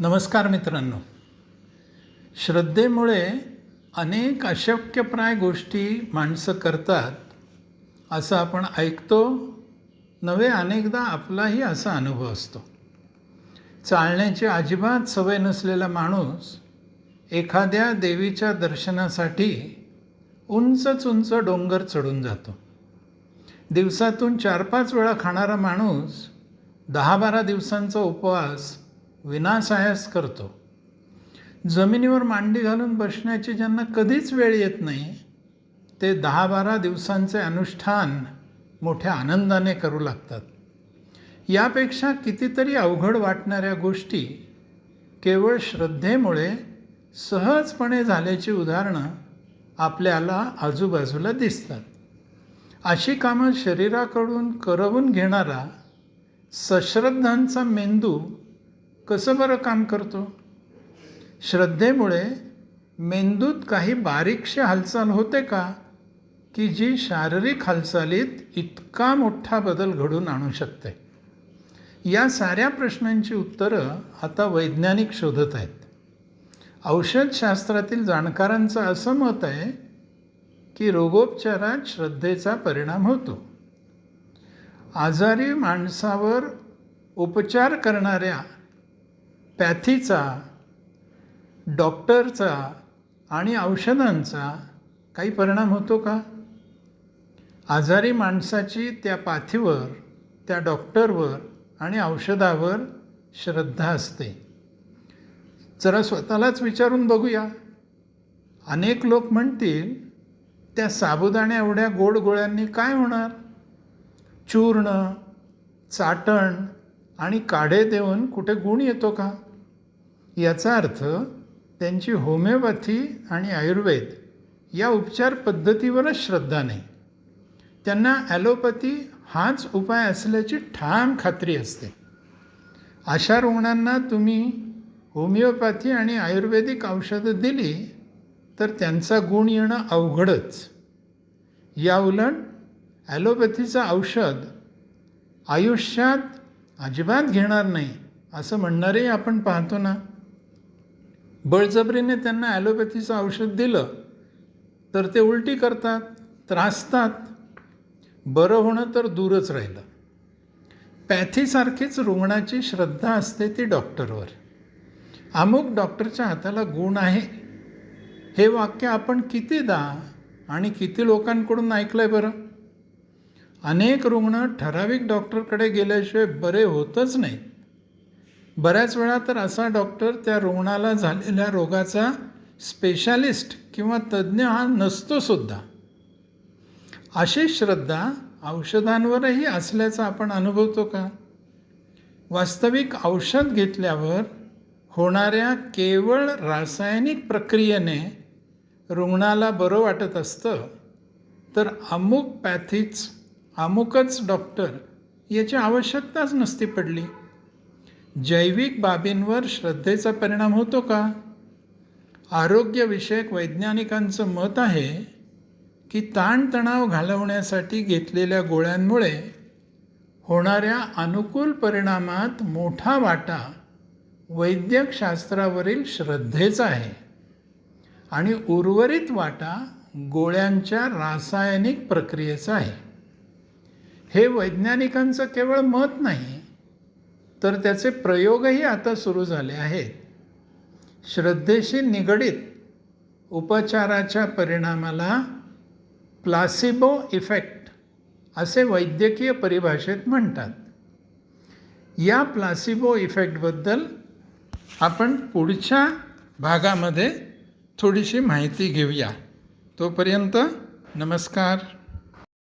नमस्कार मित्रांनो. श्रद्धेमुळे अनेक अशक्यप्राय गोष्टी माणसं करतात असं आपण ऐकतो नवे अनेकदा आपलाही असा अनुभव असतो. चालण्याची अजिबात सवय नसलेला माणूस एखाद्या देवीच्या दर्शनासाठी उंचच उंच डोंगर चढून जातो. दिवसातून चार पाच वेळा खाणारा माणूस दहा बारा दिवसांचा उपवास विनासायास करतो. जमिनीवर मांडी घालून बसण्याची ज्यांना कधीच वेळ येत नाही ते दहा बारा दिवसांचे अनुष्ठान मोठ्या आनंदाने करू लागतात. यापेक्षा कितीतरी अवघड वाटणाऱ्या गोष्टी केवळ श्रद्धेमुळे सहजपणे झाल्याची उदाहरणं आपल्याला आजूबाजूला दिसतात. अशी कामं शरीराकडून करवून घेणारा सश्रद्धांचा मेंदू कसं बरं काम करतो? श्रद्धेमुळे मेंदूत काही बारीकशी हालचाल होते का? की जी शारीरिक हालचालीत इतका मोठा बदल घडून आणू शकते? या साऱ्या प्रश्नांची उत्तरं आता वैज्ञानिक शोधत आहेत. औषधशास्त्रातील जाणकारांचं असं मत आहे की रोगोपचारात श्रद्धेचा परिणाम होतो. आजारी माणसावर उपचार करणाऱ्या पॅथीचा डॉक्टरचा आणि औषधांचा काही परिणाम होतो का? आजारी माणसाची त्या पाथीवर त्या डॉक्टरवर आणि औषधावर श्रद्धा असते. जरा स्वतःलाच विचारून बघूया. अनेक लोक म्हणतील त्या साबुदाण्या एवढ्या गोड गोळ्यांनी काय होणार? चूर्ण चाटण आणि काढे देऊन कुठे गुण येतो का? याचा अर्थ त्यांची होमिओपॅथी आणि आयुर्वेद या उपचार पद्धतीवरच श्रद्धा नाही. त्यांना ॲलोपॅथी हाच उपाय असल्याची ठाम खात्री असते. अशा रुग्णांना तुम्ही होमिओपॅथी आणि आयुर्वेदिक औषधं दिली तर त्यांचा गुण येणं अवघडच. या उलट ॲलोपॅथीचं औषध आयुष्यात अजिबात घेणार नाही असं म्हणणारेही आपण पाहतो ना. बळजबरीने त्यांना ॲलोपॅथीचं औषध दिलं तर ते उलटी करतात त्रासतात. बरं होणं तर दूरच राहिलं. पॅथीसारखीच रुग्णाची श्रद्धा असते ती डॉक्टरवर. अमुक डॉक्टरच्या हाताला गुण आहे. हे वाक्य आपण कितीदा आणि किती लोकांकडून ऐकलं आहे बरं? अनेक रुग्ण ठराविक डॉक्टरकडे गेल्याशिवाय बरे होतच नाहीत. बऱ्याच वेळा तर असा डॉक्टर त्या रुग्णाला झालेल्या रोगाचा स्पेशालिस्ट किंवा तज्ज्ञ हा नसतो सुद्धा. अशी श्रद्धा औषधांवरही असल्याचा आपण अनुभवतो का? वास्तविक औषध घेतल्यावर होणाऱ्या केवळ रासायनिक प्रक्रियेने रुग्णाला बरं वाटत असतं तर अमुक पॅथीच अमुकच डॉक्टर याची आवश्यकताच नसती पडली. जैविक बाबींवर श्रद्धेचा परिणाम होतो का? आरोग्यविषयक वैज्ञानिकांचं मत आहे की ताणतणाव घालवण्यासाठी घेतलेल्या गोळ्यांमुळे होणाऱ्या अनुकूल परिणामात मोठा वाटा वैद्यकशास्त्रावरील श्रद्धेचा आहे आणि उर्वरित वाटा गोळ्यांच्या रासायनिक प्रक्रियेचा आहे. हे वैज्ञानिकांचं केवळ मत नाही तर त्याचे प्रयोगही आता सुरू झाले आहेत. श्रद्धेशी निगडीत उपचाराच्या परिणामाला प्लासिबो इफेक्ट असे वैद्यकीय परिभाषेत म्हणतात. या प्लासिबो इफेक्टबद्दल आपण पुढच्या भागामध्ये थोडीशी माहिती घेऊया. तोपर्यंत नमस्कार.